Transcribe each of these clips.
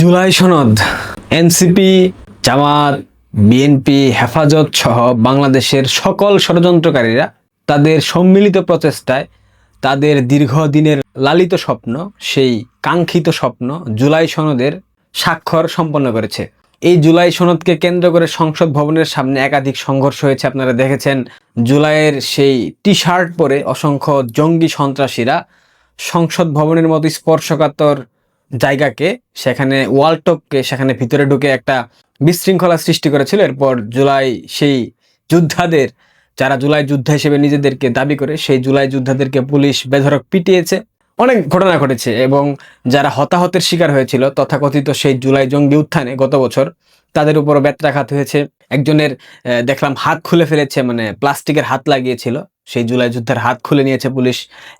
জুলাই সনদ। এনসিপি, জামাত, বিএনপি, হেফাজত সহ বাংলাদেশের সকল ষড়যন্ত্রকারীরা তাদের সম্মিলিত প্রচেষ্টায় তাদের দীর্ঘদিনের লালিত স্বপ্ন, সেই কাঙ্ক্ষিত স্বপ্ন জুলাই সনদের স্বাক্ষর সম্পন্ন করেছে। এই জুলাই সনদকে কেন্দ্র করে সংসদ ভবনের সামনে একাধিক সংঘর্ষ হয়েছে, আপনারা দেখেছেন। জুলাইয়ের সেই টি শার্ট পরে অসংখ্য জঙ্গি সন্ত্রাসীরা সংসদ ভবনের মতো স্পর্শকাতর জায়গাকে, সেখানে ওয়ালটপকে সেখানে ভিতরে ঢুকে একটা বিশৃঙ্খলা সৃষ্টি করেছিল। এরপর জুলাই সেই যোদ্ধাদের, যারা জুলাই যোদ্ধা হিসেবে নিজেদেরকে দাবি করে, সেই জুলাই যোদ্ধাদেরকে পুলিশ বেধরক পিটিয়েছে। অনেক ঘটনা ঘটেছে এবং যারা হতাহতের শিকার হয়েছিল, তথাকথিত সেই জুলাই জঙ্গি উত্থানে গত বছর তাদের উপরও ব্যত্রাঘাত হয়েছে। একজনের দেখলাম হাত খুলে ফেলেছে মানে প্লাস্টিকের হাত লাগিয়েছিল। সেই জুলাই যুদ্ধের হাত খুলে নিয়েছে পুলিশ।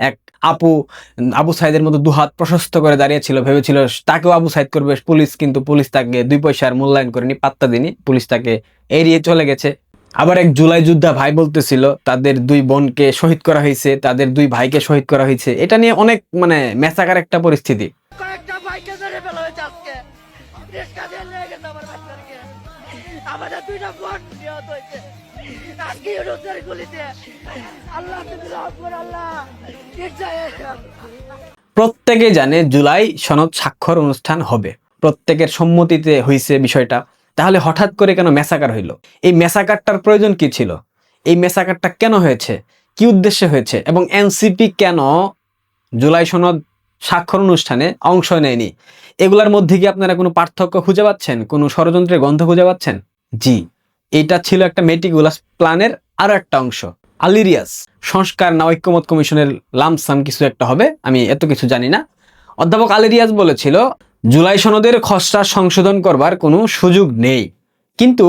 এক আপু, আবু সাইদের মতো দুহাত প্রশস্ত করে দাঁড়িয়েছিল, ভেবেছিল তাকেও আবু সাইদ করবে, পুলিশ কিন্তু পুলিশ তাকে দুই পয়সার মূল্যায়ন করেনি, পাত্তা দিনি পুলিশ তাকে এড়িয়ে চলে গেছে। আবার এক জুলাই যোদ্ধা ভাই বলতেছিল, তাদের দুই বোনকে শহীদ করা হয়েছে, তাদের দুই ভাইকে শহীদ করা হয়েছে। এটা নিয়ে অনেক মানে মেসাকার একটা পরিস্থিতি। আমাদের দুইটা বোন নিহত হয়েছে। আজকে ইউনুসের গুলিতে আল্লাহ তুমি আল্লাহ প্রত্যেকে জানে জুলাই সনদ স্বাক্ষর অনুষ্ঠান হবে। প্রত্যেকের সম্মতিতে হয়েছে বিষয়টা। তাহলে হঠাৎ করে কেন মেসাকার হইল? এই মেসাকারটার প্রয়োজন কি ছিল? এই মেসাকারটা কেন হয়েছে? কি উদ্দেশ্যে হয়েছে? এবং এনসিপি কেন জুলাই সনদ স্বাক্ষর অনুষ্ঠানে অংশ নেয়নি। এগুলার মধ্যে কি আপনারা কোনো পার্থক্য খুঁজে পাচ্ছেন? কোনো ষড়যন্ত্রের গন্ধ খুঁজে পাচ্ছেন? জি, এটা ছিল একটা মেটিকুলাস প্ল্যানের আরও একটা অংশ। আলিরিয়াস, সংস্কার না ঐক্যমত কমিশনের লামসাম কিছু একটা হবে, আমি এত কিছু জানি না। অধ্যাপক আলিরিয়াস বলেছিল, জুলাই সনদের খসড়া সংশোধন করবার কোনো সুযোগ নেই। কিন্তু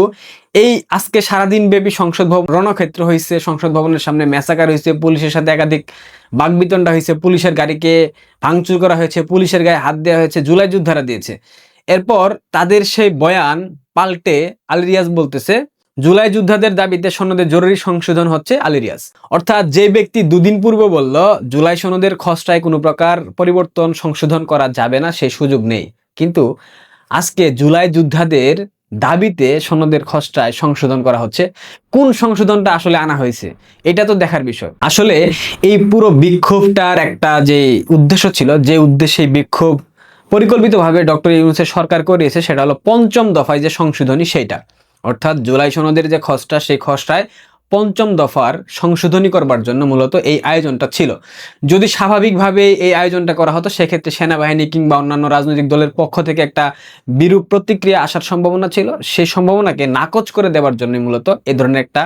এই আজকে সারাদিন ব্যাপী সংসদ ভবন রণক্ষেত্র হয়েছে সংসদ ভবনের সামনে ম্যাসাকার হয়েছে পুলিশের সাথে একাধিক বাগবিতণ্ডা হয়েছে পুলিশের গাড়িকে ভাঙচুর করা হয়েছে, পুলিশের গায়ে হাত দেওয়া হয়েছে, জুলাই যোদ্ধারা দিয়েছে। এরপর তাদের সেই বয়ান পাল্টে আলিরিয়াস বলতেছে, জুলাই যোদ্ধাদের দাবিতে সনদের জরুরি সংশোধন হচ্ছে আলিরিয়াস অর্থাৎ যে ব্যক্তি দুদিন পূর্বে বলল, জুলাই সনদের খসড়ায় কোনো প্রকার পরিবর্তন সংশোধন করা যাবে না সেই সুযোগ নেই। কিন্তু আজকে জুলাই যোদ্ধাদের দাবিতে সনদের খসড়ায় সংশোধন করা হচ্ছে। কোন সংশোধনটা আসলে আনা হয়েছে, এটা তো দেখার বিষয়। আসলে এই পুরো বিক্ষোভটার একটা যে উদ্দেশ্য ছিল, যে উদ্দেশ্যে বিক্ষোভ পরিকল্পিতভাবে ডক্টর ইউনুসের সরকার করিয়েছে সেটা হলো পঞ্চম দফায় যে সংশোধনী, সেইটা। অর্থাৎ জুলাই সনদের যে খসড়া, সেই খসড়ায় পঞ্চম দফার সংশোধনী করবার জন্য মূলত এই আয়োজনটা ছিল। যদি স্বাভাবিকভাবে এই আয়োজনটা করা হতো, সেক্ষেত্রে সেনাবাহিনী কিংবা অন্যান্য রাজনৈতিক দলের পক্ষ থেকে একটা বিরূপ প্রতিক্রিয়া আসার সম্ভাবনা ছিল। সেই সম্ভাবনাকে নাকচ করে দেওয়ার জন্য মূলত এ ধরনের একটা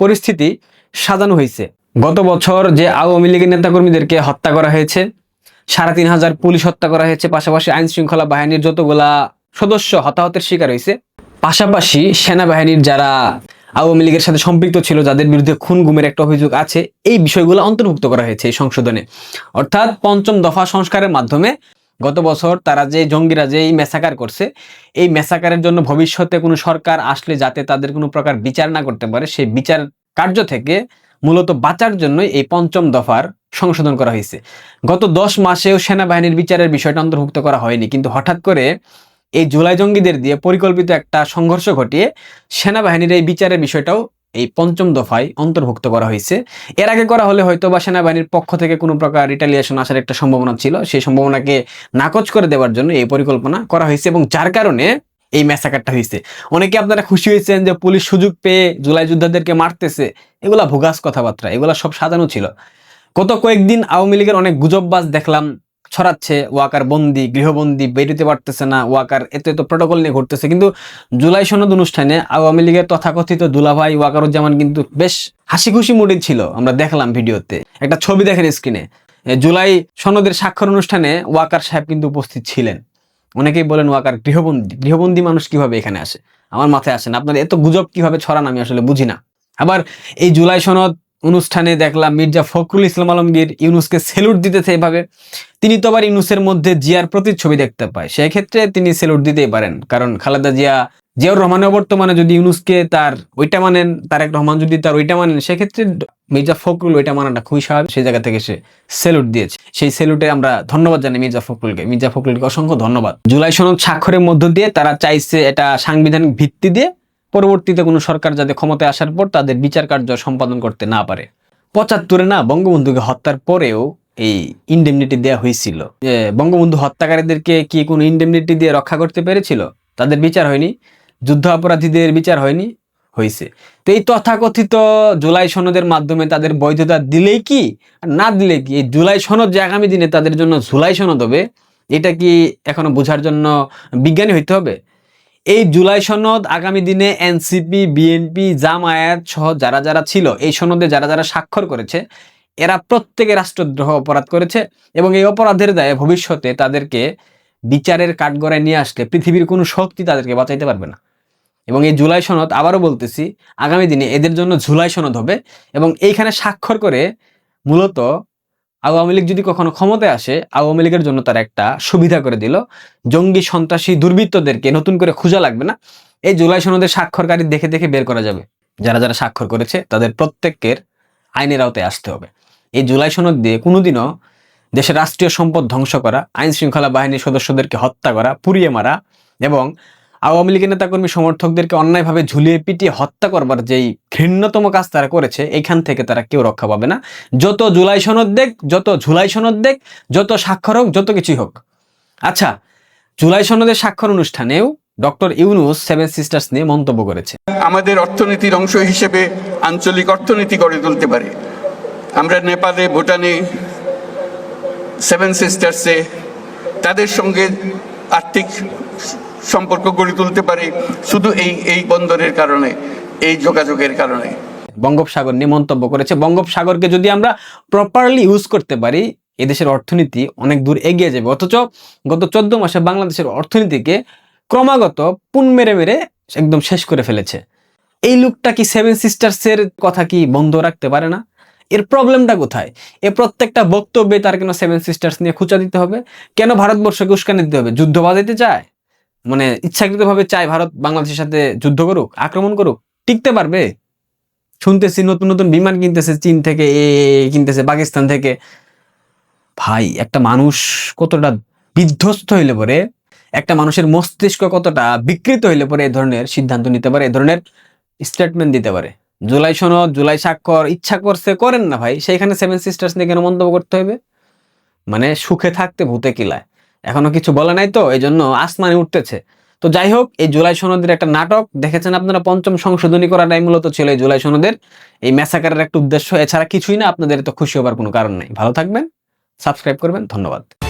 পরিস্থিতি সাজানো হয়েছে। গত বছর যে আওয়ামী লীগের নেতাকর্মীদেরকে হত্যা করা হয়েছে, সাড়ে তিন হাজার পুলিশ হত্যা করা হয়েছে, পাশাপাশি আইন শৃঙ্খলা বাহিনীর যতগুলা সদস্য হতাহতের শিকার হয়েছে, পাশাপাশি সেনাবাহিনীর যারা আওয়ামী লীগের সাথে সম্পৃক্ত ছিল, যাদের বিরুদ্ধে খুন গুমের একটা অভিযোগ আছে। এই বিষয়গুলো অন্তর্ভুক্ত করা হয়েছে এই সংশোধনে। অর্থাৎ পঞ্চম দফা সংস্কারের মাধ্যমে গত বছর তারা যে জঙ্গিরা যে এই মেসাকার করছে, এই মেসাকারের জন্য ভবিষ্যতে কোনো সরকার আসলে যাতে তাদের কোনো প্রকার বিচার না করতে পারে, সেই বিচার কার্য থেকে মূলত বাঁচার জন্য এই পঞ্চম দফার সংশোধন করা হয়েছে। গত দশ মাসেও সেনাবাহিনীর বিচারের বিষয়টা অন্তর্ভুক্ত করা হয়নি, কিন্তু হঠাৎ করে এই জুলাই জঙ্গিদের দিয়ে পরিকল্পিত একটা সংঘর্ষ ঘটিয়ে সেনাবাহিনীর এই বিচারের বিষয়টাও এই পঞ্চম দফায় অন্তর্ভুক্ত করা হয়েছে। এর আগে করা হলে হয়তো বা সেনাবাহিনীর পক্ষ থেকে কোনো প্রকার রিটালিয়েশন আসার একটা সম্ভাবনা ছিল। সেই সম্ভাবনাকে নাকচ করে দেওয়ার জন্য এই পরিকল্পনা করা হয়েছে এবং যার কারণে এই ম্যাসাকারটা হয়েছে। অনেকে আপনারা খুশি হয়েছেন যে পুলিশ সুযোগ পেয়ে জুলাই যোদ্ধাদেরকে মারতেছে। এগুলা ভুগাস কথাবার্তা, এগুলা সব সাজানো ছিল। গত কয়েকদিন আওয়ামী লীগের অনেক গুজববাজ দেখলাম ছড়াচ্ছে, ওয়াকার বন্দি, গৃহবন্দী বেরোতে পারতেছে না, ওয়াকার এত এত প্রোটোকল নিয়ে ঘুরতেছে। কিন্তু জুলাই সনদ অনুষ্ঠানে আওয়ামী লীগের তথাকথিত দুলাভাই ওয়াকারুজ্জামান কিন্তু বেশ হাসি খুশি মুডে ছিল, আমরা দেখলাম ভিডিওতে। একটা ছবি দেখেন স্ক্রিনে জুলাই সনদের স্বাক্ষর অনুষ্ঠানে ওয়াকার সাহেব কিন্তু উপস্থিত ছিলেন। অনেকেই বলেন, ওয়াকার গৃহবন্দী গৃহবন্দী মানুষ কীভাবে এখানে আসে? আমার মাথায় আসে না। আপনার এত গুজব কীভাবে ছড়ান আমি আসলে বুঝি না। আবার এই জুলাই সনদ অনুষ্ঠানে দেখলাম মির্জা ফখরুল ইসলাম আলমগীর ইউনুসকে সেলুট দিতেছে এভাবে। তিনি তো আবার ইউনুসের মধ্যে জিয়ার প্রতিচ্ছবি দেখতে পায়। সেক্ষেত্রে তিনি সেলুট দিতেই পারেন। কারণ খালেদা জিয়া, জিয়াউর রহমানের বর্তমানে যদি ইউনুসকে তার ওইটা মানেন, তারেক রহমান যদি তার ওইটা মানেন, সেক্ষেত্রে মির্জা ফখরুল ওইটা মানাটা খুবই স্বাভাবিক। সেই জায়গা থেকে সে সেলুট দিয়েছে। সেই সেলুটে আমরা ধন্যবাদ জানাই মির্জা ফখরুলকে। মির্জা ফখরুলকে অসংখ্য ধন্যবাদ। জুলাই সনদ স্বাক্ষরের মধ্য দিয়ে তারা চাইছে এটা সাংবিধানিক ভিত্তি দিয়ে পরবর্তীতে কোনো সরকার যাতে ক্ষমতায় আসার পর তাদের বিচার কার্য সম্পাদন করতে না পারে। পঁচাত্তরে না, বঙ্গবন্ধুকে হত্যার পরেও এই ইন্ডেমনিটি দেওয়া হয়েছিল। যে বঙ্গবন্ধু হত্যাকারীদেরকে কি কোনো ইন্ডেমনিটি দিয়ে রক্ষা করতে পেরেছিল? তাদের বিচার হয়নি। যুদ্ধ অপরাধীদের বিচার হয়নি, হয়েছে। তো এই তথাকথিত জুলাই সনদের মাধ্যমে তাদের বৈধতা দিলেই কি আর না দিলে কি? এই জুলাই সনদ যে আগামী দিনে তাদের জন্য জুলাই সনদ হবে, এটা কি এখনও বোঝার জন্য বিজ্ঞানী হইতে হবে? এই জুলাই সনদ আগামী দিনে এনসিপি, বিএনপি, জামায়াত সহ যারা যারা ছিল, এই সনদে যারা যারা স্বাক্ষর করেছে, এরা প্রত্যেকে রাষ্ট্রদ্রোহ অপরাধ করেছে এবং এই অপরাধের দায়ে ভবিষ্যতে তাদেরকে বিচারের কাঠগড়ায় নিয়ে আসলে পৃথিবীর কোনো শক্তি তাদেরকে বাঁচাইতে পারবে না। এবং এই জুলাই সনদ, আবারও বলতেছি, আগামী দিনে এদের জন্য জুলাই সনদ হবে এবং এইখানে স্বাক্ষর করে মূলত আওয়ামী লীগ যদি কখনো ক্ষমতায় আসে, আওয়ামী লীগের জন্য তার একটা সুবিধা করে দিল। জঙ্গি সন্ত্রাসী দুর্বৃত্তদেরকে নতুন করে খোঁজা লাগবে না। এই জুলাই সনদের স্বাক্ষরকারী দেখে দেখে বের করা যাবে। যারা যারা স্বাক্ষর করেছে, তাদের প্রত্যেকের আইনের আওতায় আসতে হবে। এই জুলাই সনদ দিয়ে কোনোদিনও দেশের রাষ্ট্রীয় সম্পদ ধ্বংস করা আইন শৃঙ্খলা বাহিনীর সদস্যদেরকে হত্যা করা, পুড়িয়ে মারা এবং আওয়ামী লীগের নেতাকর্মী সমর্থকদেরকে অন্যায়ভাবে ঝুলিয়ে পিটিয়ে হত্যা করবার যেই ঘৃণ্যতম কাজ তারা করেছে, এখান থেকে তারা কেউ রক্ষা পাবে না। যত জুলাই সনদ দেখ, যত ঝুলাই সনদ দেখ, যত স্বাক্ষর হোক, যত কিছুই হোক। আচ্ছা জুলাই সনদের স্বাক্ষর অনুষ্ঠানেও ডক্টর ইউনুস সেভেন সিস্টার্স নিয়ে মন্তব্য করেছে। আমাদের অর্থনীতির অংশ হিসেবে আঞ্চলিক অর্থনীতি গড়ে তুলতে পারে। আমরা নেপালে, ভুটানে সেভেন সিস্টার্সে তাদের সঙ্গে আর্থিক সম্পর্ক গড়ে তুলতে পারে শুধু এই এই বন্দরের কারণে, এই যোগাযোগের কারণে। বঙ্গোপসাগর নিয়ে মন্তব্য করেছে। বঙ্গোপসাগরকে যদি আমরা প্রপারলি ইউজ করতে পারি, এদেশের অর্থনীতি অনেক দূর এগিয়ে যাবে। অথচ গত চোদ্দ মাসে বাংলাদেশের অর্থনীতিকে ক্রমাগত পুন মেরে মেরে একদম শেষ করে ফেলেছে। এই লোকটা কি সেভেন সিস্টার্সের কথা কি বন্ধ রাখতে পারে না? এর প্রবলেমটা কোথায়? এ প্রত্যেকটা বক্তব্যে তার কেন সেভেন সিস্টার্স নিয়ে খুঁচা দিতে হবে? কেন ভারতবর্ষকে উস্কানি দিতে হবে? যুদ্ধ বাজাইতে চায়? মানে ইচ্ছাকৃতভাবে চায় ভারত বাংলাদেশের সাথে যুদ্ধ করুক, আক্রমণ করুক, টিকতে পারবে। শুনতেছি নতুন নতুন বিমান কিনতেছে, চীন থেকে, এ এ কিনতেছে, পাকিস্তান থেকে। ভাই, একটা মানুষ কতটা বিধ্বস্ত হইলে পরে, একটা মানুষের মস্তিষ্ক কতটা বিকৃত হইলে পরে এই ধরনের সিদ্ধান্ত নিতে পারে, এ ধরনের স্টেটমেন্ট দিতে পারে। জুলাই সনদ, জুলাই স্বাক্ষর, ইচ্ছা করছে, করেন না ভাই। সেইখানে সেভেন সিস্টার্স নিয়ে কেন মন্তব্য করতে হবে মানে সুখে থাকতে ভূতে কিলায়। এখনও কিছু বলে নাই তো এই জন্য আসমানে উঠতেছে। তো যাই হোক, এই জুলাই সনদের একটা নাটক, দেখেছেন আপনারা? পঞ্চম সংশোধনী করাটাই মূলত ছিল এই জুলাই সনদের। এই ম্যাসাকারের একটা উদ্দেশ্য, এছাড়া কিছুই না, আপনাদের তো খুশি হবার কোনো কারণ নেই। ভালো থাকবেন, সাবস্ক্রাইব করবেন, ধন্যবাদ।